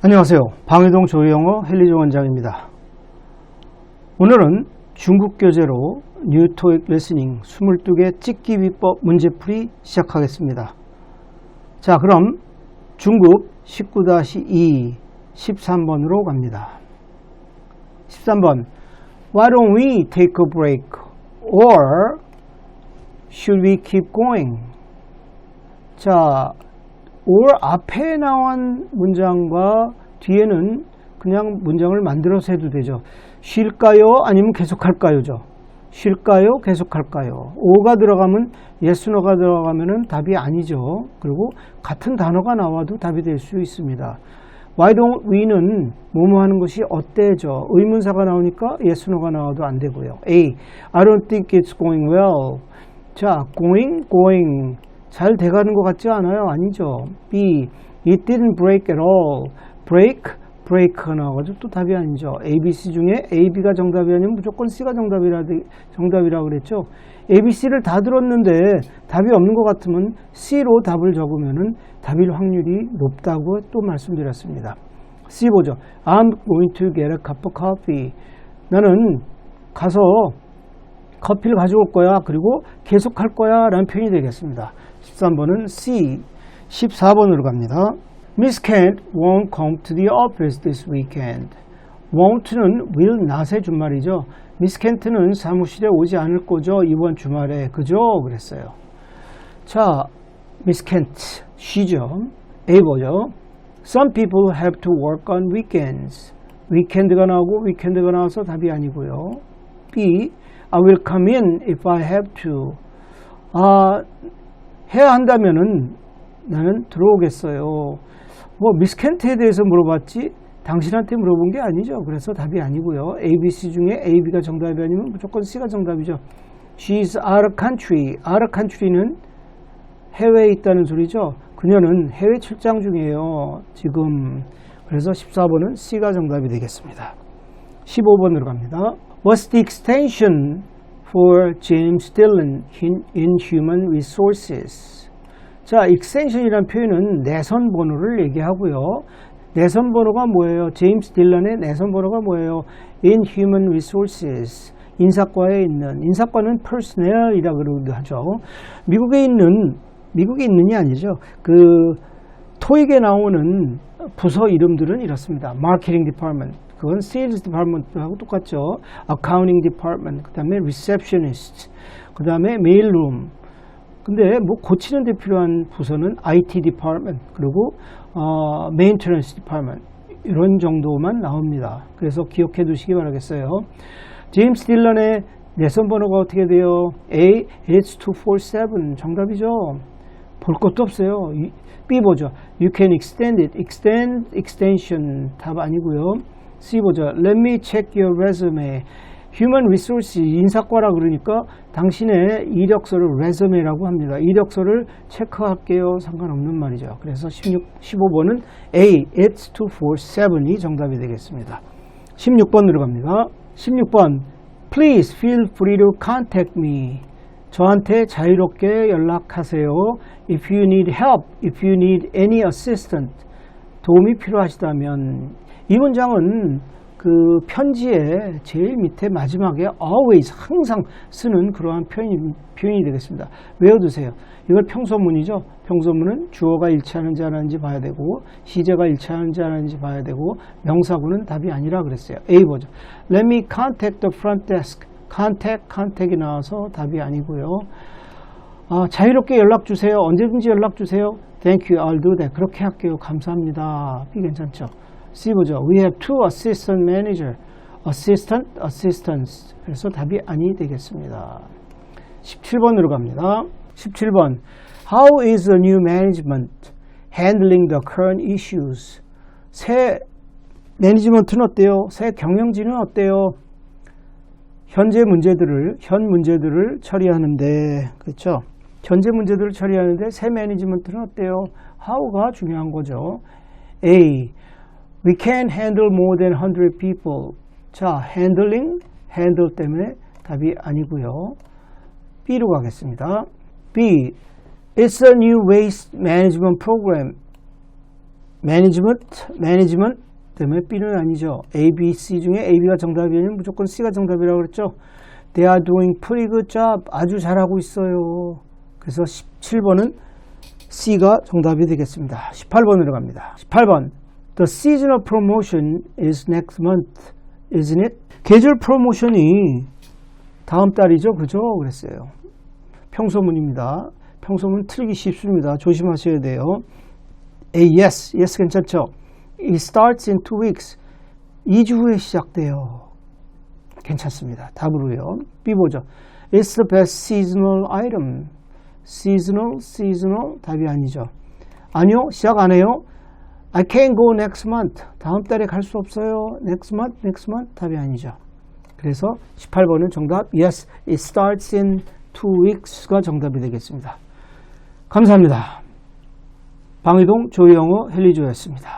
안녕하세요. 방해동 조영어 헬리조 원장입니다. 오늘은 중국 교재로 뉴토익 레스닝 22개 찍기 비법 문제풀이 시작하겠습니다. 자, 그럼 중급 19-2 13번으로 갑니다. 13번 Why don't we take a break? Or should we keep going? 자, or 앞에 나온 문장과 뒤에는 그냥 문장을 만들어서 해도 되죠. 쉴까요? 아니면 계속할까요?죠. 쉴까요? 계속할까요? 오가 들어가면 yes, no가 들어가면은 답이 아니죠. 그리고 같은 단어가 나와도 답이 될 수 있습니다. Why don't we는 뭐뭐 하는 것이 어때죠? 의문사가 나오니까 yes, no가 나와도 안 되고요. A. I don't think it's going well. 자, going, going. 잘 돼가는 것 같지 않아요? 아니죠. B. It didn't break at all. break, break가 나와가지고 또 답이 아니죠. A, B, C 중에 A, B가 정답이 아니면 무조건 C가 정답이라, 정답이라고 그랬죠. A, B, C를 다 들었는데 답이 없는 것 같으면 C로 답을 적으면은 답일 확률이 높다고 또 말씀드렸습니다. C 보죠. I'm going to get a cup of coffee. 나는 가서 커피를 가져올 거야. 그리고 계속 할 거야. 라는 표현이 되겠습니다. 13번은 C. 14번으로 갑니다. Miss Kent won't come to the office this weekend. won't는 will not의 준말이죠. Miss Kent는 사무실에 오지 않을 거죠. 이번 주말에. 그죠? 그랬어요. 자, Miss Kent, 쉬죠. A 보죠. Some people have to work on weekends. weekend가 나오고 weekend가 나와서 답이 아니고요. B. I will come in if I have to. 아, 해야 한다면은 나는 들어오겠어요. 뭐 미스켄트에 대해서 물어봤지 당신한테 물어본 게 아니죠. 그래서 답이 아니고요. A, B, C 중에 A, B가 정답이 아니면 무조건 C가 정답이죠. She's out of country. out of country는 해외에 있다는 소리죠. 그녀는 해외 출장 중이에요. 지금. 그래서 14번은 C가 정답이 되겠습니다. 15번으로 갑니다. What's the extension for James Dillon in, Human Resources? 자, extension이라는 표현은 내선 번호를 얘기하고요. 내선 번호가 뭐예요? 제임스 딜런의 내선 번호가 뭐예요? In Human Resources. 인사과에 있는 인사과는 personnel이라 그러기도 하죠. 미국에 있는 미국에 있는이 아니죠. 그 토익에 나오는 부서 이름들은 이렇습니다. 마케팅 디파트먼트 그건 세일즈 디파트먼트하고 똑같죠. 어카운팅 디파트먼트 그다음에 리셉셔니스트 그다음에 메일룸 근데 뭐 고치는 데 필요한 부서는 IT 디파트먼트 그리고 어, 메인테넌스 디파트먼트 이런 정도만 나옵니다. 그래서 기억해 두시기 바라겠어요. 제임스 딜런의 내선 번호가 어떻게 돼요? A H247 정답이죠. 볼 것도 없어요. B 보죠. You can extend it. extend, extension 답 아니고요. C 보죠. Let me check your resume. Human Resource 인사과라 그러니까 당신의 이력서를 resume라고 합니다. 이력서를 체크할게요. 상관없는 말이죠. 그래서 16, 15번은 A, it's 247이 정답이 되겠습니다. 16번으로 갑니다. 16번 Please feel free to contact me. 저한테 자유롭게 연락하세요. If you need help, if you need any assistance. 도움이 필요하시다면 이 문장은 그 편지의 제일 밑에 마지막에 always 항상 쓰는 그러한 표현이, 표현이 되겠습니다. 외워두세요. 이걸 평소문이죠. 평소문은 주어가 일치하는지 안 하는지 봐야 되고 시제가 일치하는지 안 하는지 봐야 되고 명사구는 답이 아니라 그랬어요. A 보죠. Let me contact the front desk. contact, contact이 나와서 답이 아니고요. 아, 자유롭게 연락 주세요. 언제든지 연락 주세요. Thank you, I'll do that. 그렇게 할게요. 감사합니다. B 괜찮죠? C 보죠. We have two assistant manager. assistant, assistants. 그래서 답이 아니 되겠습니다. 17번으로 갑니다. 17번. How is the new management handling the current issues? 새 매니지먼트는 어때요? 새 경영진은 어때요? 현재 문제들을 현 문제들을 처리하는데 그렇죠? 현재 문제들을 처리하는데 새 매니지먼트는 어때요? how가 중요한 거죠. A. We can handle more than 100 people. 자, handling, handle 때문에 답이 아니고요. B로 가겠습니다. B. It's a new waste management program. management, management 때문에 B는 아니죠. A, B, C 중에 A, B가 정답이 아니면 무조건 C가 정답이라고 그랬죠. They are doing pretty good job. 아주 잘하고 있어요. 그래서 17번은 C가 정답이 되겠습니다. 18번으로 갑니다. 18번. The seasonal promotion is next month, isn't it? 계절 프로모션이 다음 달이죠. 그죠? 그랬어요. 평소문입니다. 평소문 틀기 쉽습니다. 조심하셔야 돼요. A, yes. yes 괜찮죠? It starts in two weeks. 2주 후에 시작돼요. 괜찮습니다. 답으로요. B 보죠. It's the best seasonal item. Seasonal, seasonal 답이 아니죠. 아니요, 시작 안 해요. I can't go next month. 다음 달에 갈 수 없어요. next month, next month 답이 아니죠. 그래서 18번은 정답 yes, it starts in two weeks가 정답이 되겠습니다. 감사합니다. 방위동 조영호 헬리조였습니다.